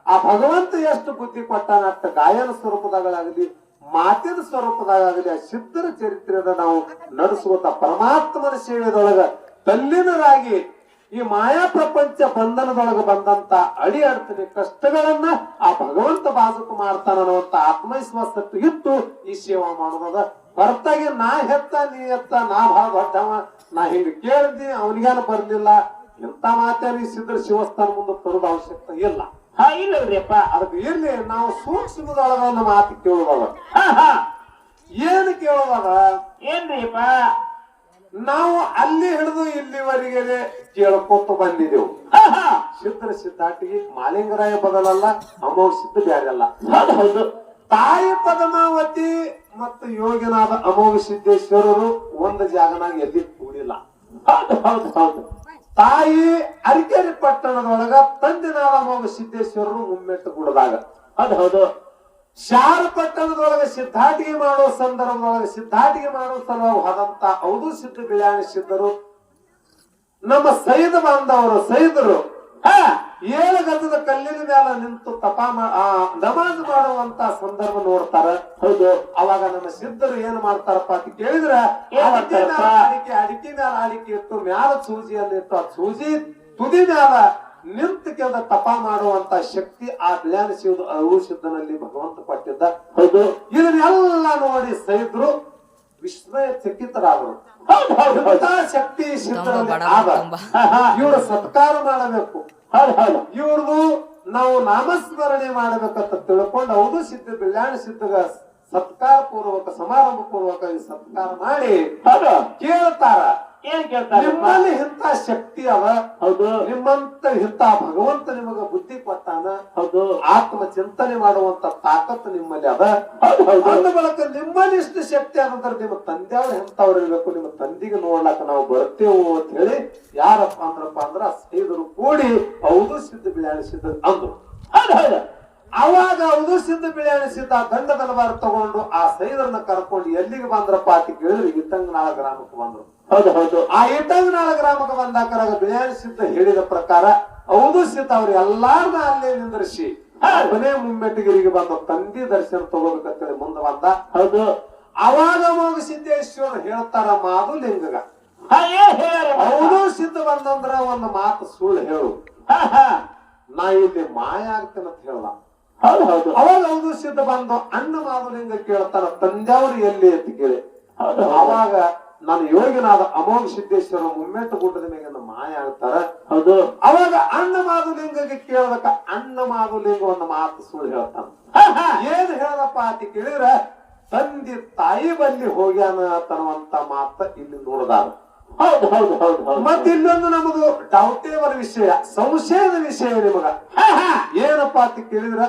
ಆ ಭಗವಂತ ಎಷ್ಟು ಬುದ್ಧಿ ಕೊಟ್ಟಾನ ಅಷ್ಟ ಗಾಯನ ಸ್ವರೂಪದಾಗಲಾಗಲಿ ಮಾತಿನ ಸ್ವರೂಪದಾಗಲಿ ಆ ಸಿದ್ಧರ ಚರಿತ್ರೆಯನ್ನ ನಾವು ನಡೆಸುವಂತ ಪರಮಾತ್ಮನ ಸೇವೆದೊಳಗ ತಲ್ಲೀನರಾಗಿ ಈ ಮಾಯಾ ಪ್ರಪಂಚ ಬಂಧನದೊಳಗೆ ಬಂದಂತ ಅಡಿ ಅರ್ಥದ ಕಷ್ಟಗಳನ್ನ ಆ ಭಗವಂತ ಬಾಜುಕು ಮಾಡ್ತಾನ ಅನ್ನುವಂತ ಆತ್ಮವಿಶ್ವಾಸಕ್ಕೆ ಇಟ್ಟು ಈ ಸೇವಾ ಮಾಡೋದ ಹೊರತಾಗಿ ನಾ ಹೆತ್ತ ನೀ ಎತ್ತ ನಾ ಬಹಳ ದೊಡ್ಡವ ನಾ ಹಿಂಗ ಕೇಳಿದ್ದೀನಿ ಅವನಿಗೇನು ಬರ್ಲಿಲ್ಲ ಎಂತ ಮಾತಾಡಿಸಿದ್ರೆ ಶಿವಸ್ಥಾನ ಮುಂದೆ ತರದ ಅವಶ್ಯಕತೆ ಇಲ್ಲ. ಹಾ ಇಲ್ಲಪ್ಪ ಅದಕ್ಕೆ ಇರ್ಲಿ ನಾವು ಸೂಕ್ಷ್ಮದೊಳಗ ಮಾತು ಕೇಳುವಾಗ ಏನ್ ಕೇಳುವಾಗ ಏನು ಕೇಳೋದದ? ಏನ್ರಿಯಪ್ಪ ನಾವು ಅಲ್ಲಿ ಹಿಡಿದು ಇಲ್ಲಿವರೆಗೆ ಕೇಳ್ಕೊತ ಬಂದಿದೆವು. ಸಿದ್ಧರ ಸಿದ್ಧಾಟಿಗೆ ಮಾಲಿಂಗರಾಯ ಬದಲಲ್ಲ ಅಮೋಘ ಸಿದ್ಧ ಬ್ಯಾರೆ ಅಲ್ಲ ಹೌದು. ತಾಯಿ ಪದ್ಮಾವತಿ ಮತ್ತು ಯೋಗಿನಾದ ಅಮೋಘ ಸಿದ್ದೇಶ್ವರರು ಒಂದು ಜಾಗನಾಗ ಎಲ್ಲಿ ಕೂಡಿಲ್ಲ. ಹೌದು ಹೌದು ಹೌದು. ತಾಯಿ ಅರಿಕೆರೆ ಪಟ್ಟಣದೊಳಗ ತಂದೆನಾದ ಅಮೋಘ ಸಿದ್ದೇಶ್ವರರು ಮುಮ್ಮೆಟ್ಟು ಕೂಡದಾಗ. ಹೌದು ಹೌದು. ಶಾರ ಪಟ್ಟಣದೊಳಗೆ ಸಿದ್ಧಾಟಿಗೆ ಮಾಡೋ ಸಂದರ್ಭದೊಳಗೆ ಸಿದ್ಧಾಟಿಗೆ ಮಾಡೋ ಸಲುವಾಗಿ ಹೋದಂತ ಹೌದು ಸಿದ್ಧ ಕಲ್ಯಾಣ ಸಿದ್ಧರು ನಮ್ಮ ಸೈದ ಬಾಂಧವರು ಸೈದರು ಹಾ ಏಳು ಗದ್ದದ ಕಲ್ಲಿನ ಮೇಲೆ ನಿಂತು ತಪ ಆ, ನಮಾಜ್ ಮಾಡುವಂತ ಸಂದರ್ಭ ನೋಡ್ತಾರ ಹೌದು ಅವಾಗ ನಮ್ಮ ಸಿದ್ಧರು ಏನ್ ಮಾಡ್ತಾರಪ್ಪ ಅಂತ ಕೇಳಿದ್ರೆ ಅಡಿಕೆ ಮೇಲೆ? ಅಡಿಕೆ ಇಟ್ಟು ಮ್ಯಾಲ ಸೂಜಿಯಲ್ಲಿ ಇಟ್ಟು ಆ ಸೂಜಿ ತುದಿ ಮ್ಯಾಲ ನಿಂತು ಕೆಲ ತಪ ಮಾಡುವಂತ ಶಕ್ತಿ ಆ ಜ್ಞಾನ ಶಿವದ ಅವು ಸಿದ್ಧನಲ್ಲಿ ಭಗವಂತ ಕೊಟ್ಟಿದ್ದ. ಹೌದು. ಇದನ್ನೆಲ್ಲ ನೋಡಿ ಸೈದ್ರು ವಿಸ್ಮಯ ಚಕಿತರಾದರು. ಹೌದು ಹೌದು ಹೌದು ಶಕ್ತಿ ಆದ ಇವರು ಸತ್ಕಾರ ಮಾಡಬೇಕು. ಹೌದು ಹೌದು. ಇವ್ರದು ನಾವು ನಾಮಸ್ಮರಣೆ ಮಾಡಬೇಕಂತ ತಿಳ್ಕೊಂಡು ಹೌದು ಸಿದ್ಧ ಬಿಲ್ಯಾಣ ಸಿದ್ಧಗ ಸತ್ಕಾರ ಪೂರ್ವಕ ಸಮಾರಂಭ ಪೂರ್ವಕ ಸತ್ಕಾರ ಮಾಡಿ ಹೌದು. ಕೇಳ್ತಾರ. ಏನ್ ನಿಮ್ಮಲ್ಲಿ ಇಂತ ಶಕ್ತಿ ಅವ. ಹೌದು. ನಿಮ್ಮಂತ ಇಂತ ಭಗವಂತ ನಿಮಗ ಬುದ್ಧಿ ಕೊಟ್ಟಾನ. ಹೌದು. ಆತ್ಮ ಚಿಂತನೆ ಮಾಡುವಂತ ತಾಕತ್ತು ನಿಮ್ಮಲ್ಲಿ ಅದ. ಅಂದ ಬಳಕ ನಿಮ್ಮಲ್ಲಿ ಇಷ್ಟು ಶಕ್ತಿ ಆದಂತರ ನಿಮ್ಮ ತಂದೆಯವ್ರು ಎಂತವ್ರು ಇರಬೇಕು ನಿಮ್ಮ ತಂದಿಗೆ ನೋಡ್ಲಾಕ ನಾವು ಬರ್ತೇವು ಅಂತ ಹೇಳಿ ಯಾರಪ್ಪ ಅಂದ್ರಪ್ಪ ಅಂದ್ರ ಸೈದರು ಕೂಡಿ ಹೌದು ಸಿದ್ಧ ಬಿಳ್ಯಾಣ ಸಿದ್ಧ ಅಂದ್ರು. ಹೌದು ಅವಾಗ ಹೌದು ಸಿದ್ಧ ಬಿಳ್ಯಾಣ ಸಿದ್ಧ ದಂಡ ತಗೊಂಡು ಆ ಸೈದರನ್ನ ಕರ್ಕೊಂಡು ಎಲ್ಲಿಗೆ ಬಂದ್ರಪ್ಪ ಅಂತ ಕೇಳಿದ್ರೆ ನಾಳ ಗ್ರಾಮಕ್ಕೆ ಬಂದ್ರು. ಹೌದು ಹೌದು. ಆ ಇಟ್ಟಂಗನಾಳ ಗ್ರಾಮಕ್ಕೆ ಬಂದಾಕರಾಗ ಬಿಳ್ಯಾಣ ಸಿದ್ಧ ಹೇಳಿದ ಪ್ರಕಾರ ಹೌದು ಸಿದ್ಧ ಅವ್ರ ಎಲ್ಲಾರ್ನ ಅಲ್ಲೇ ನಿಂದ್ರಿಸಿ ಮನೆ ಮುಮ್ಮೆಟ್ಟಿಗಿರಿಗೆ ಬಂದ ತಂದಿ ದರ್ಶನ ತಗೋಬೇಕಂತೇಳಿ ಮುಂದೆ ಬಂದ. ಹೌದು. ಅವಾಗ ಮಗು ಸಿದ್ದೇಶ್ವರ ಹೇಳ್ತಾರ ಮಾದು ಲಿಂಗಗ. ಹೌದು ಸಿದ್ಧ ಬಂದಂದ್ರ ಒಂದು ಮಾತು ಸುಳ್ಳು ಹೇಳು. ನಾ ಇಲ್ಲಿ ಮಾಯ ಆಗ್ತೇನೆ ಅಂತ ಹೇಳ್ದ ಹೌದು ಹೌದು. ಅವಾಗ ಹೌದು ಸಿದ್ಧ ಬಂದು ಅಣ್ಣ ಮಾಧುಲಿಂಗ ಕೇಳ್ತಾರ ತಂದೆಯವರು ಎಲ್ಲಿ ಅಂತ ಕೇಳಿ. ಅವಾಗ ನಾನು ಯೋಗಿನಾದ ಅಮೋಘ ಸಿದ್ದೇಶ್ವರ ಮುಮ್ಮೆಟ್ಟ ಗುಡ್ಡದ ಮೇಲೆ ಮಾಯ ಆಗ್ತಾರ? ಹೌದು. ಅವಾಗ ಅನ್ನ ಮಾಧುಲಿಂಗಗೆ ಕೇಳಬೇಕ ಅನ್ನ ಮಾಧುಲಿಂಗ ಒಂದು ಮಾತು ಸುಳ್ಳು ಹೇಳ್ತಾನ. ಏನ್ ಹೇಳದಪ್ಪ ಅಂತ ಕೇಳಿದ್ರ ತಂದೆ ತಾಯಿ ಬಲ್ಲಿ ಹೋಗ್ಯಾನ ತನ್ನುವಂತ ಮಾತ ಇಲ್ಲಿ ನೋಡದಾರ ಹೌದು ಹೌದು ಹೌದು ಮತ್ತೆ ಇನ್ನೊಂದು ನಮದು ಡೌಟೇಬಲ್ ವಿಷಯ ಸಂಶಯದ ವಿಷಯ ನಿಮಗ. ಏನಪ್ಪಾ ಅಂತ ಕೇಳಿದ್ರ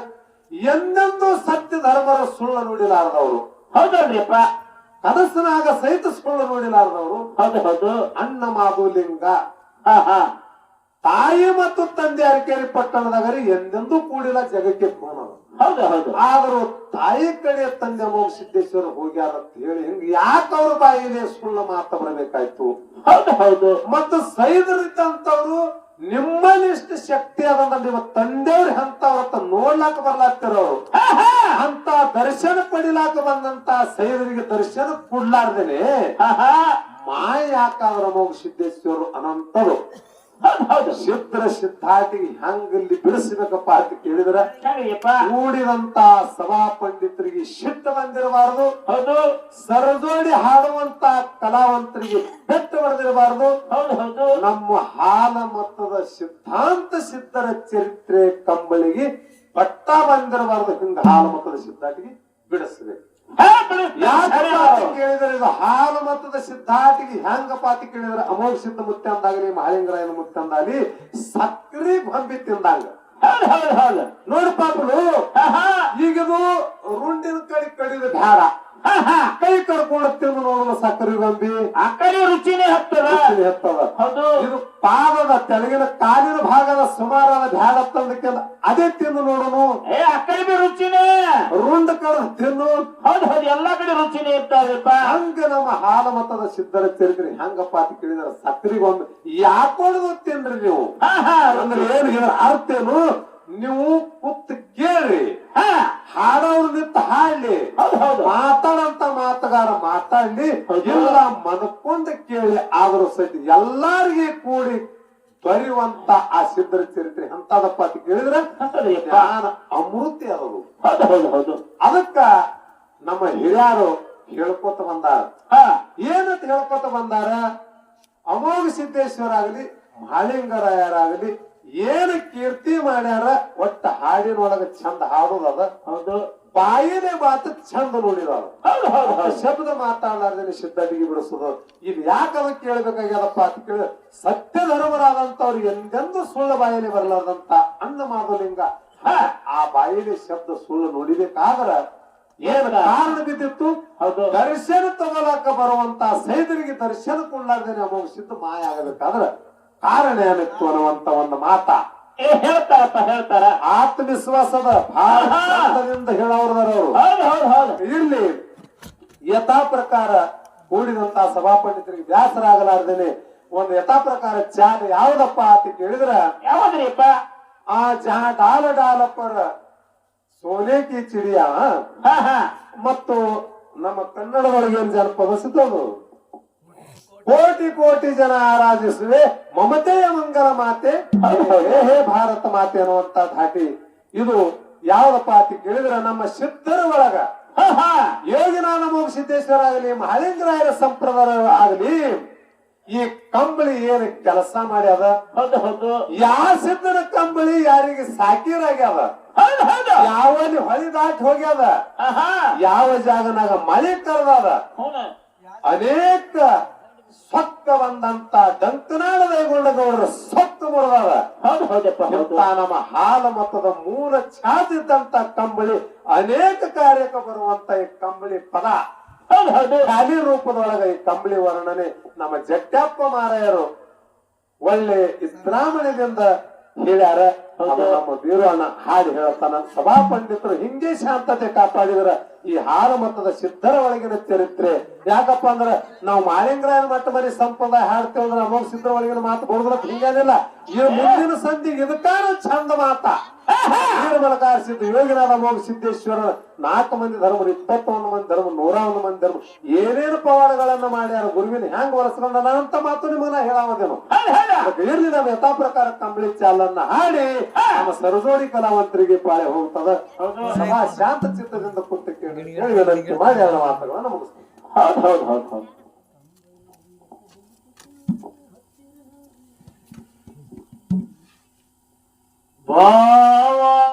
ಎಂದೆಂದೂ ಸತ್ಯ ಧರ್ಮರ ಸುಳ್ಳ ನೋಡಿಲಾರದವರು. ಹೌದಲ್ರಿಯಪ್ಪ ಕನಸಿನಾಗ ಸಹಿತ ನೋಡಿಲಾರದವರು ನುಡಿಲಾರದವರು ಹೌದು ಹೌದು. ಅಣ್ಣ ಮಾಧುಲಿಂಗ ತಾಯಿ ಮತ್ತು ತಂದೆ ಅರಕೇರಿ ಪಟ್ಟಣದಾಗರಿ ಎಂದೆಂದೂ ಕೂಡಿಲ್ಲ ಜಗಕ್ಕೆ ಕೋಣರು ಹೌದು ಹೌದು. ಆದರೂ ತಾಯಿ ಕಡೆ ತಂದೆ ಮೋಗ ಸಿದ್ದೇಶ್ವರ ಹೋಗ್ಯಾರ ಅಂತ ಹೇಳಿ ಹಿಂಗ ಯಾಕೆ ಅವ್ರ ಬಾಯಿಲೆ ಸುಳ್ಳ ಮಾತ ಬರಬೇಕಾಯ್ತು? ಹೌದು ಹೌದು. ಮತ್ತು ಸೈದರಿದ್ದಂತವ್ರು ಎಷ್ಟು ಶಕ್ತಿ ಅದಂದ್ರೆ ನಿಮ್ಮ ತಂದೆಯವ್ರ ಅಂತವ್ರತ್ತ ನೋಡ್ಲಾಕ ಹಾ ಅಂತ ದರ್ಶನ ಪಡಿಲಾಕ ಬಂದಂತ ಸೈದರಿಗೆ ದರ್ಶನ ಕೊಡ್ಲಾರ್ದೇನೆ? ಮಾಯ ಯಾಕಾದ್ರ ಅಮೋಘ ಸಿದ್ದೇಶ್ವರರು ಅನಂತರು? ಹೌದು. ಸಿದ್ಧಾರ್ಥಿ ಹೆಂಗಲ್ಲಿ ಬಿಡಿಸ್ಬೇಕಪ್ಪ ಅಂತ ಕೇಳಿದ್ರ ಕೂಡಿದಂತ ಸಭಾ ಪಂಡಿತರಿಗೆ ಸಿಟ್ಟು ಬಂದಿರಬಾರದು. ಹೌದು. ಸರದೋಡಿ ಹಾಡುವಂತ ಕಲಾವಂತರಿಗೆ ಬೆಟ್ಟು ಬರೆದಿರಬಾರದು ಹೌದು ನಮ್ಮ ಹಾಲ ಮತದ ಸಿದ್ಧಾಂತ ಸಿದ್ಧರ ಚರಿತ್ರೆ ಕಂಬಳಿಗೆ ಪಟ್ಟ ಬಂದಿರಬಾರದು. ಹಿಂಗ ಹಾಲ ಮತದ ಸಿದ್ಧಾರ್ಥಿಗೆ ಬಿಡಿಸ್ಬೇಕು. ಕೇಳಿದ್ರೆ ಇದು ಹಾಲು ಮತದ ಸಿದ್ಧಾಟಿಗೆ ಹೆಂಗಪ್ಪ ಪಾತಿ ಕೇಳಿದ್ರೆ ಅಮೋಘ ಸಿದ್ಧ ಮುತ್ತೆ ಅಂದಾಗಲಿ ಮಹಾಲಿಂಗರಾಯನ ಮುತ್ತೆ ಅಂದಾಗಲಿ ಸಕ್ರಿ ಬಂಬಿ ತಿಂದಾಗ ನೋಡಪ್ಪ ಪಾಪಗಳು ಈಗಿದು ರುಂಡಿನ ಕಡಿ ಕಡಿದ ಬ್ಯಾಡ. ಕೈ ಕರ್ಕೊಂಡು ತಿಂದು ನೋಡೋಣ ಸಕ್ಕರೆ ಗೊಂಬಿ. ಅಕ್ಕಡಿ ರುಚಿನೇ ಹತ್ತದ. ಹೆಚ್ಚದ ಹೌದು. ಇದು ಪಾದದ ತೆಳಗಿನ ಕಾಲಿನ ಭಾಗದ ಸುಮಾರಾದ ಧ್ಯಾನ ತಂದಕ್ಕೆಲ್ಲ ಅದೇ ತಿಂದು ನೋಡೋನು. ಏ ಅಕ್ಕಡಿ ಬಿ ರುಚಿನೇ. ರುಂಡ ಕಡೆ ತಿನ್ನು. ಹೌದು ಹೌದು ಎಲ್ಲಾ ಕಡೆ ರುಚಿನೇ ಇರ್ತಾವೆಪ್ಪ ಹಂಗ ನಮ್ಮ ಹಾಲ ಮತದ ಸಿದ್ಧರ ಚರಿತ್ರೆ ಹಂಗಪ್ಪ ಅಂತ ಕೇಳಿದ್ರೆ ಸಕ್ಕರಿಗೊಂದು ಯಾಕೊಳದು ತಿನ್ರಿ ನೀವು? ಅಂದ್ರೆ ಏನ್ ಹೇಳ ಅರ್ಥ ಏನು? ನೀವು ಕುತ್ತು ಕೇಳಿ. ಹಾ. ಹಾಡೋರು ನಿಂತು ಹಾಡ್ಲಿ. ಮಾತಾಡಂತ ಮಾತುಗಾರ ಮಾತಾಡ್ಲಿ. ಎಲ್ಲ ಮನಕೊಂಡ ಕೇಳಿ ಆದ್ರೂ ಸಹಿತ ಎಲ್ಲಾರಿಗೆ ಕೂಡಿ ಬರೆಯುವಂತ ಆ ಸಿದ್ಧರ ಚರಿತ್ರೆ ಅಂತದಪ್ಪ ಅಂತ ಕೇಳಿದ್ರೆ. ಜ್ಞಾನ ಅಮೃತಿ ಅದು ಅದಕ್ಕ ನಮ್ಮ ಹಿರಿಯರು ಹೇಳ್ಕೊತ ಬಂದಾರ. ಹಾ. ಏನಂತ ಹೇಳ್ಕೊತ ಬಂದಾರ? ಅಮೋಘ ಸಿದ್ದೇಶ್ವರ ಆಗಲಿ ಮಹಾಲಿಂಗರಾಯರಾಗಲಿ ಏನು ಕೀರ್ತಿ ಮಾಡ್ಯಾರ ಒಟ್ಟ ಹಾಡಿನೊಳಗ ಚಂದ ಹಾಡೋದದ ಹೌದು. ಬಾಯಿನೇ ಮಾತು ಚಂದ ಹೌದು ಶಬ್ದ ಮಾತಾಡಲಾರ್ದೇನೆ ಸಿದ್ಧಡಿಗೆ ಬಿಡಿಸೋದು. ಇದು ಯಾಕದ ಕೇಳ್ಬೇಕಾಗ್ಯದಪ್ಪ ಅಂತ ಕೇಳಿ ಸತ್ಯ ಧರ್ಮರಾದಂತವ್ರು ಎಂದೆಂದು ಸುಳ್ಳು ಬಾಯಿನೇ ಬರಲಾರ್ದಂತ ಅನ್ನ ಮಾಧುಲಿಂಗ ಹ, ಆ ಬಾಯಿನೇ ಶಬ್ದ ಸುಳ್ಳು ನೋಡಿಬೇಕಾದ್ರ ಏನ್ ಕಾರಣ ಬಿದ್ದಿತ್ತು? ಹೌದು. ದರ್ಶನ ತಗೊಳಕ ಬರುವಂತ ಸೈದರಿಗೆ ದರ್ಶನ ಕೊಡ್ಲಾರ್ದೇನೆ ಅಮೋಘ ಸಿದ್ಧ ಮಾಯ ಆಗಬೇಕಾದ್ರ ಕಾರಣ ಏನಿತ್ತು ಅನ್ನುವಂತ ಒಂದು ಮಾತ. ಹೇಳ್ತಾರಪ್ಪ ಹೇಳ್ತಾರ. ಆತ್ಮವಿಶ್ವಾಸದ ಭಾರತದಿಂದ ಹೇಳೋರ್ದಾರ ಅವರು. ಇಲ್ಲಿ ಯಥಾ ಪ್ರಕಾರ ಕೂಡಿದಂತ ಸಭಾಪಂಡಿತರಿಗೆ ವ್ಯಾಸರಾಗಲಾರ್ದೇನೆ ಒಂದು ಯಥಾ ಪ್ರಕಾರ ಚಾಲ ಯಾವ್ದಪ್ಪ ಅಂತ ಕೇಳಿದ್ರ ಯಾವ್ದ್ರಿಪ್ಪ? ಆ ಜಾ ಡಾಲ ಡಾಲಪ್ಪರ ಸೋನೇಕಿ ಚಿಡಿಯ ಹಾ ಹಾ. ಮತ್ತು ನಮ್ಮ ಕನ್ನಡದೊಳಗೆ ಏನ್ ಜನಪದ ಸಿದ್ದದು ಕೋಟಿ ಕೋಟಿ ಜನ ಆರಾಧಿಸುವೆ. ಮಮತೆಯ ಮಂಗಲ ಮಾತೆ ಹೇ ಹೇ ಭಾರತ ಮಾತೆ ಅನ್ನುವಂತ ಧಾಟಿ. ಇದು ಯಾವ ಪಾತಿ ಕೇಳಿದ್ರೆ ನಮ್ಮ ಸಿದ್ಧರ ಒಳಗ. ಹಾ ಹಾ. ಯೋಗಿನಾಥ ಮೋಗ ಸಿದ್ದೇಶ್ವರ ಆಗಲಿ ಮಹಾಲಿಂಗರಾಯರ ಸಂಪ್ರದಾಯ ಆಗಲಿ ಈ ಕಂಬಳಿ ಏನ್ ಕೆಲಸ ಮಾಡ್ಯಾದ ಹೌದು ಹೌದು. ಯಾವ ಸಿದ್ಧನ ಕಂಬಳಿ ಯಾರಿಗೆ ಸಾಕಿರಾಗ್ಯಾದ ಯಾವಲ್ಲಿ ಹೊಳಿ ದಾಟಿ ಹೋಗ್ಯಾದ ಯಾವ ಜಾಗನಾಗ ಮಳೆ ಕರೆದಾದ ಅನೇಕ ಸೊಕ್ಕ ಬಂದಂತ ಡಂಕನಾಳ ಸೊಕ್ಕ ಹೌದು ಹೌದಪ್ಪ ಹೌದು. ಇಂಥ ನಮ್ಮ ಹಾಲ ಮತದ ಮೂಲ ಛಾದಿದ್ದಂತ ಕಂಬಳಿ ಅನೇಕ ಕಾರ್ಯಕ್ಕೆ ಬರುವಂತ ಈ ಕಂಬಳಿ ಪದ. ಹೌದು ಹೌದು. ಖಾಲಿ ರೂಪದೊಳಗ ಈ ಕಂಬಳಿ ವರ್ಣನೆ ನಮ್ಮ ಜಟ್ಟಪ್ಪ ಮಾರಾಯರು ಒಳ್ಳೆ ಇಸ್ಲಾಮಣದಿಂದ ಹೇಳ್ಯಾರ ನಮ್ಮ ಅಣ್ಣ ಹಾಡಿ ಹೇಳ್ತಾನ ಸಭಾ ಪಂಡಿತರು ಹಿಂಗೆ ಶಾಂತತೆ ಕಾಪಾಡಿದ್ರ ಈ ಹಾರ ಮತದ ಸಿದ್ಧರ ಒಳಗಿನ ಚರಿತ್ರೆ. ಯಾಕಪ್ಪ ಅಂದ್ರ ನಾವು ಮಾಳಿಂಗ್ರಾಯನ ಮಟ್ಟ ಮರಿ ಸಂಪ್ರದಾಯ ಹಾಡ್ತೇವಂದ್ರೆ ನಮ್ಮ ಸಿದ್ಧರ ಒಳಗಿನ ಮಾತು ಬರುದ್ರ ಹಿಂಗೇನಿಲ್ಲ. ಈ ಮುಂದಿನ ಸಂಧಿಗೆ ಇದಕ್ಕಾನು ಚಂದ ಮಾತ. ಸಿದ್ಧ ಯೋಗಿನಾಥ ಅಮೋಘ ಸಿದ್ದೇಶ್ವರ ನಾಲ್ಕು ಮಂದಿ ಧರ್ಮರು ಇಪ್ಪತ್ತೊಂದು ಮಂದಿ ಧರ್ಮ ನೂರ ಒಂದು ಮಂದಿ ಧರ್ಮ ಏನೇನು ಪವಾಡಗಳನ್ನ ಮಾಡ್ಯಾರ ಗುರುವಿನ ಹೆಂಗ್ ಒರೆಸ್ಕೊಂಡನ ಅಂತ ಮಾತು ನಿಮ್ಮನ್ನ ಹೇಳಾವದೇನು. ಇರ್ಲಿ ನಾವು ಯಥಾ ಪ್ರಕಾರ ಕಂಬಳಿ ಚಾಲನ್ನ ಹಾಡಿ ನಮ್ಮ ಸರಜೋಡಿ ಕಲಾವಂತರಿಗೆ ಪಾಳೆ ಹೋಗ್ತದ. ಸದಾ ಶಾಂತ ಚಿತ್ತದಿಂದ ಕುಂತ ಕೇಳಿ ಹೇಳಿ ವಿನಂತಿ ಮಾಡಿ ಅವರ ಮಾತುಗಳನ್ನ ಮುಗಿಸ್ತೀವಿ ಹೌದು ಹೌದು ಹೌದು ಹೌದು. 哇。